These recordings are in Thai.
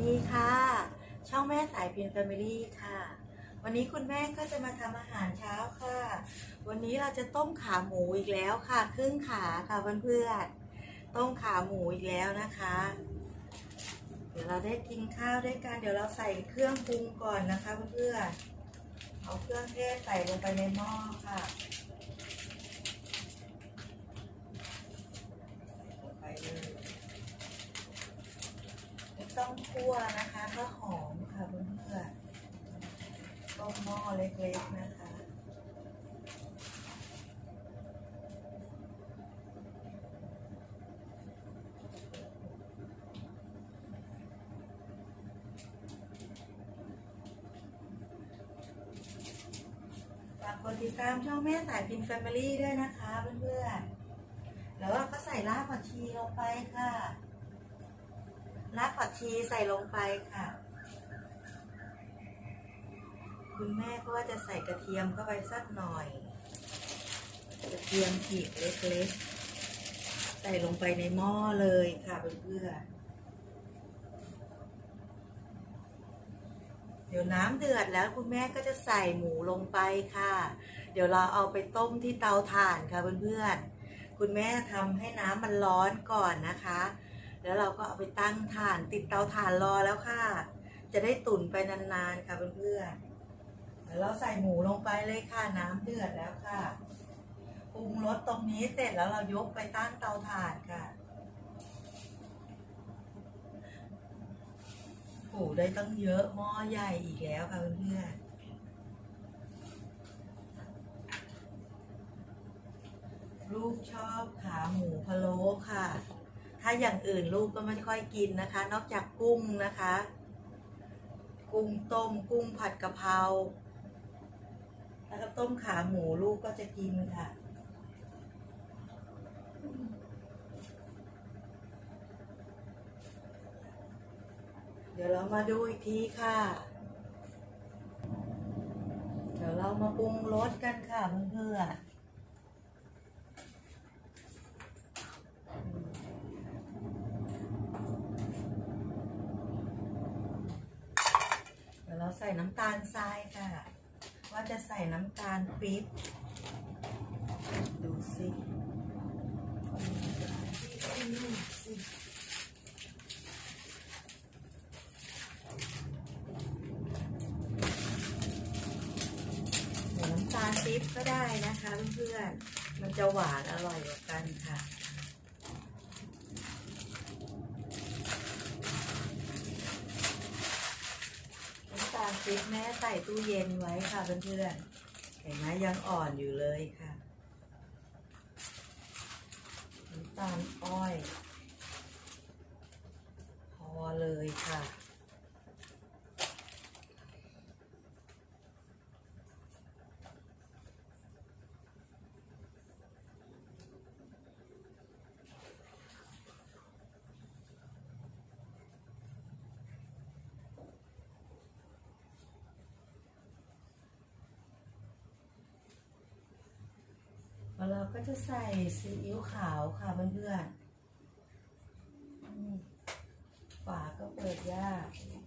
ดีค่ะ ช่องแม่สายพินแฟมิลี่ค่ะ วันนี้คุณแม่ก็จะมาทำอาหารเช้าค่ะ วันนี้เราจะต้มขาหมูอีกแล้วค่ะ ครึ่งขาค่ะเพื่อนๆต้มขาหมูอีกแล้วนะคะ เดี๋ยวเราได้กินข้าวด้วยกันเดี๋ยวเราใส่เครื่องปรุงก่อนนะคะเพื่อนๆเอาเครื่องเทศใส่ลงไปในหม้อค่ะลงไปเลย ไม่ต้อง คั่วนะคะก็หอมค่ะเพื่อนๆต้มหม้อเล็กๆนะคะฝากกดติดตามช่องแม่สายพินแฟมิลี่ด้วยนะคะเพื่อนๆ แล้วก็ใส่รากผักชีลงไปค่ะ รากผักชีใส่ลงไปค่ะ คุณแม่ก็ว่าจะใส่กระเทียมเข้าไปสักหน่อย กระเทียมฉีกเล็กๆ ใส่ลงไปในหม้อเลยค่ะเพื่อนๆเดี๋ยวน้ำเดือดแล้วคุณแม่ก็จะใส่หมูลงไปค่ะ เดี๋ยวเราเอาไปต้มที่เตาถ่านค่ะเพื่อนๆ คุณแม่ทำให้น้ำมันร้อนก่อนนะคะ แล้วเราก็เอาไปตั้งถ่านติดเตาถ่านรอแล้วค่ะ จะได้ตุ๋นไปนานๆค่ะเพื่อนๆแล้วเราใส่หมูลงไปเลยค่ะน้ำเดือดแล้วค่ะปรุงรสตรงนี้เสร็จแล้วเรายกไปตั้งเตาถ่านค่ะโอ้ได้ตั้งเยอะหม้อใหญ่อีกแล้วค่ะเพื่อนๆลูกชอบขาหมูพะโล้ค่ะ ถ้าอย่างอื่นลูกก็ไม่ค่อยกินนะคะ นอกจากกุ้งนะคะ กุ้งต้ม กุ้งผัดกะเพราแล้วก็ต้มขาหมูลูกก็จะกินค่ะ เดี๋ยวเรามาดูอีกทีค่ะ เดี๋ยวเรามาปรุงรสกันค่ะเพื่อนๆ เดี๋ยวเรา ใส่น้ำตาลทรายค่ะ ว่าจะใส่น้ำตาลปี๊บดูสิใส่น้ำตาลปี๊บก็ได้นะคะเพื่อนๆมันจะหวานอร่อยกว่ากันค่ะ น้ำตาลปี๊บแม่ใส่ตู้เย็นไว้ค่ะเพื่อนๆเห็นไหมยังอ่อนอยู่เลยค่ะน้ำตาลอ้อย พอเลยค่ะ แล้วเราก็จะใส่ซีอิ๊วขาวค่ะเพื่อนๆฝาก็เปิดยากขนม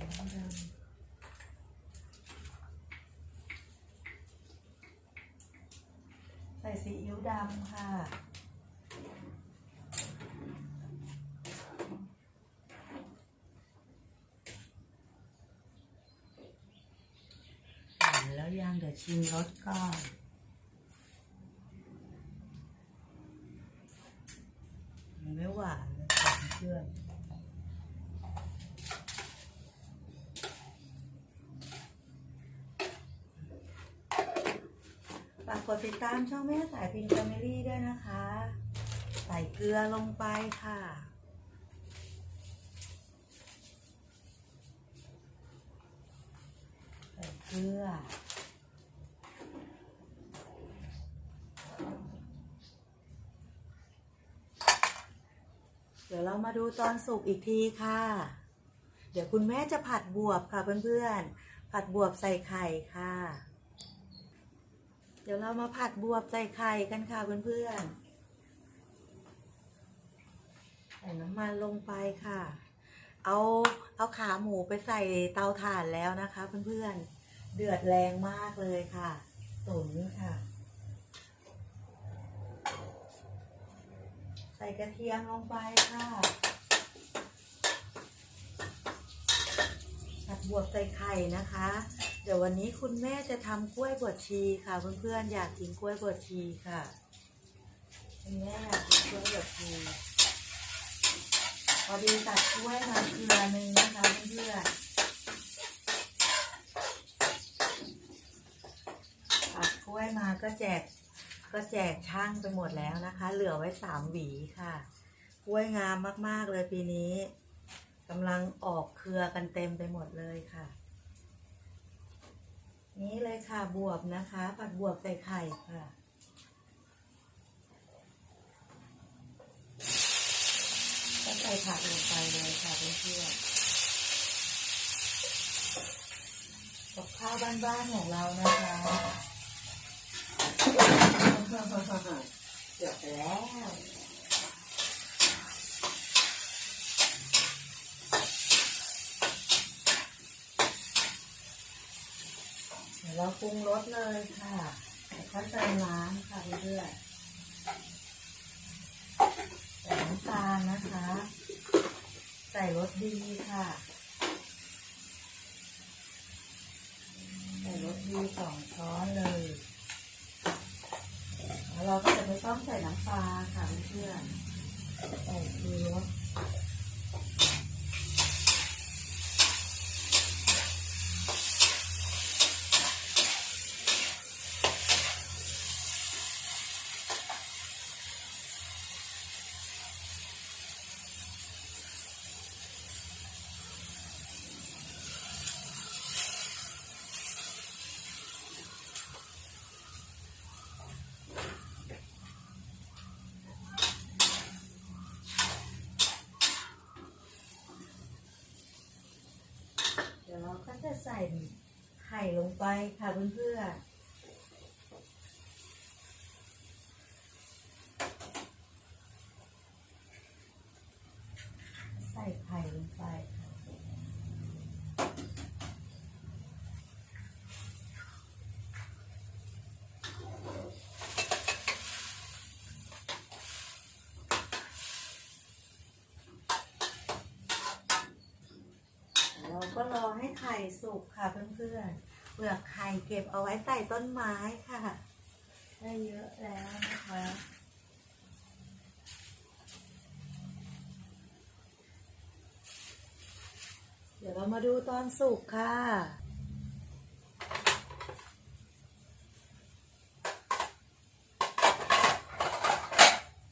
ดำ ใส่ ซีอิ๊วดำค่ะ แล้วยังเดี๋ยวชิมรสก่อนไม่หวานนะค่ะเพื่อนฝา กดติดตามช่องแม่สายพินแฟมิลี่ด้วยนะคะ ใส่เกลือลงไปค่ะ ใส่เกลือเดี๋ยวเรามาดูตอนสุกอีกทีค่ะ เดี๋ยวคุณแม่จะผัดบวบค่ะเพื่อนๆ ผัดบวบใส่ไข่ค่ะ ดี๋ยวเรามาผัดบวบใส่ไข่กันค่ะเพื่อนๆ ใส่น้ำมันลงไปค่ะ เอาเอาขาหมูไปใส่เตาถ่านแล้วนะคะเพื่อนๆ เดือดแรงมากเลยค่ะตุ๋นค่ะ ใส่กระเทียมลงไปค่ะผัดบวบใส่ไข่นะคะ ดี๋ยววันนี้คุณแม่จะทำกล้วยบวชชีค่ะ เพื่อนๆอยากกินกล้วยบวชชีค่ะคุณแม่อยากกินกล้วยบวชชีพอดีตัดกล้วยมาเครือหนึ่งนะคะเพื่อนๆตัดกล้วยมาก็แจกก็แจกช่างไปหมดแล้วนะคะ เหลือไว้สามหวีค่ะกล้วยงามมากๆเลยปีนี้กำลังออกเครือกันเต็มไปหมดเลยค่ะ นี่เลยค่ะบวบนะคะ ผัดบวบใส่ไข่ค่ะก็ใส่ผักลงไปเลยค่ะเพื่อนๆกับข้าวบ้านๆของเรานะคะเดือดแล้ว เดี๋ยวเราปรุงรสเลยค่ะขั้นเติมน้ำค่ะเรื่อยๆใส่น้ำตาลนะคะ ใส่รสดีค่ะ ใส่รสดีสองช้อนเลย แล้วเราก็จะไม่ต้องใส่น้ำปลาค่ะเพื่อนๆใส่คือรส เดี๋ยวเราก็ จะใส่ไข่ลงไปค่ะเพื่อนๆ ใส่ไข่ลงไปค่ะ เรา ก็รอให้ไข่สุกค่ะเพื่อนๆเปลือกไข่เก็บเอาไว้ใต้ต้นไม้ค่ะ ได้เยอะแล้วนะคะเดี๋ยวเรามาดูตอนสุกค่ะ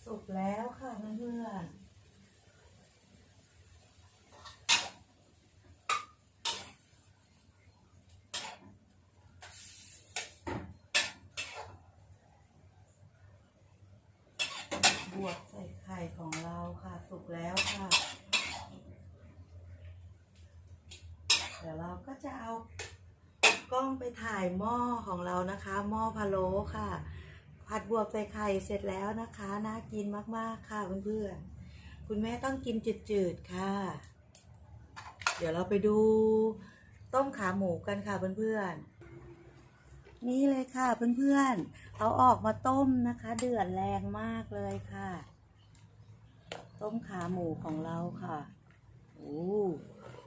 สุกแล้วค่ะเพื่อนๆ บวกใส่ไข่ของเราค่ะ สุก แล้วค่ะ เดี๋ยวเราก็จะเอากล้องไปถ่ายหม้อของเรานะคะ หม้อพะโล้ค่ะ ผัดบวบใส่ไข่เสร็จแล้วนะคะ น่ากินมากๆค่ะเพื่อนๆ คุณแม่ต้องกินจืดๆค่ะ เดี๋ยวเราไปดูต้มขาหมูกันค่ะเพื่อนๆนี่เลยค่ะเพื่อนๆ เอาออกมาต้มนะคะ เดือดแรงมากเลยค่ะ ต้มขาหมูของเราค่ะโอ้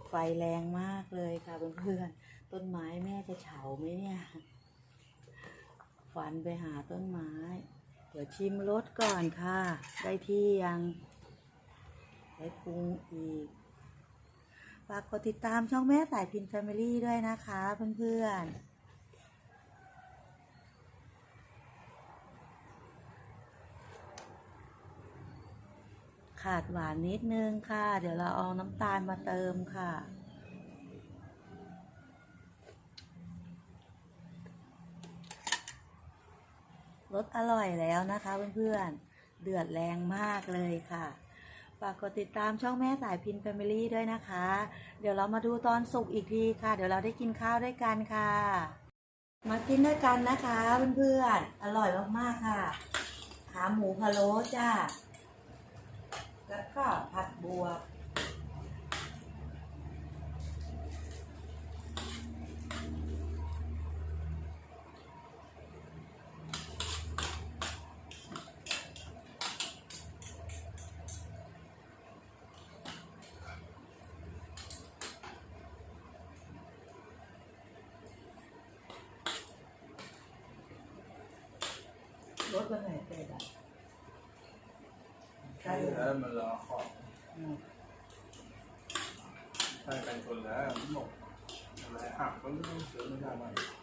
ไฟแรงมากเลยค่ะเพื่อนๆต้นไม้แม่จะเฉาไหมเนี่ยฟันไปหาต้นไม้ เดี๋ยวชิมรสก่อนค่ะ ได้ที่ยังได้ปรุงอีกฝากกดติดตามช่องแม่สายพินแฟมิลี่ด้วยนะคะเพื่อนๆ ขาดหวานนิดนึงค่ะ เดี๋ยวเราเอาน้ำตาลมาเติมค่ะ รสอร่อยแล้วนะคะเพื่อนๆ เดือดแรงมากเลยค่ะ ฝากกดติดตามช่องแม่สายพินแฟมิลี่ด้วยนะคะ เดี๋ยวเรามาดูตอนสุกอีกทีค่ะ เดี๋ยวเราได้กินข้าวด้วยกันค่ะ มากินด้วยกันนะคะเพื่อนๆ อร่อยมากๆค่ะ ขาหมูพะโล้จ้า แล้วผัดบัวรถวันไหนเป็ดอะใช่แล้วมันรอขอบใช่เป็นคนแล้วหมันบอกอะไรหักก็ไม่ต้องเสือไม่ได้มันเอา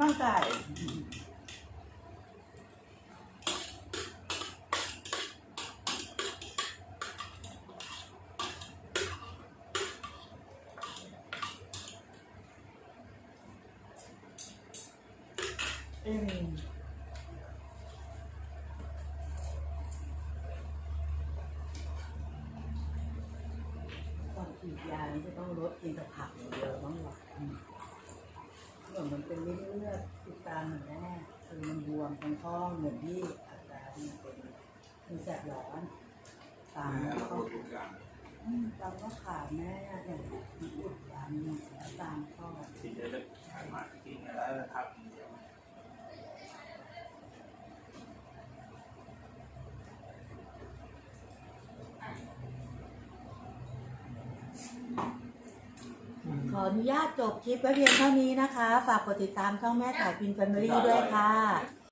มาไก่อืมก่อนฉีดยานี่จะต้องลดกินแต่ผักอย่างเดียวบ้างหรอ เหมือนมันเป็นเลือดติดตามเหมือนแน่คือมันบวมตรงท้องเหมือนที่อาการมันเป็นมันแสบร้อนตามแล้วก็เราพูดทุกอย่างอืมตามก็ขาดแม่เนี่ยมันอุดตันแล้วตามข้อที่จะได้ขายมากินแล้วทำ ออนุญาตจบคลิปไว้เพียงเท่านี้นะคะ ฝากกดติดตามช่องแม่สายพินแฟมิลี่ด้วยค่ะ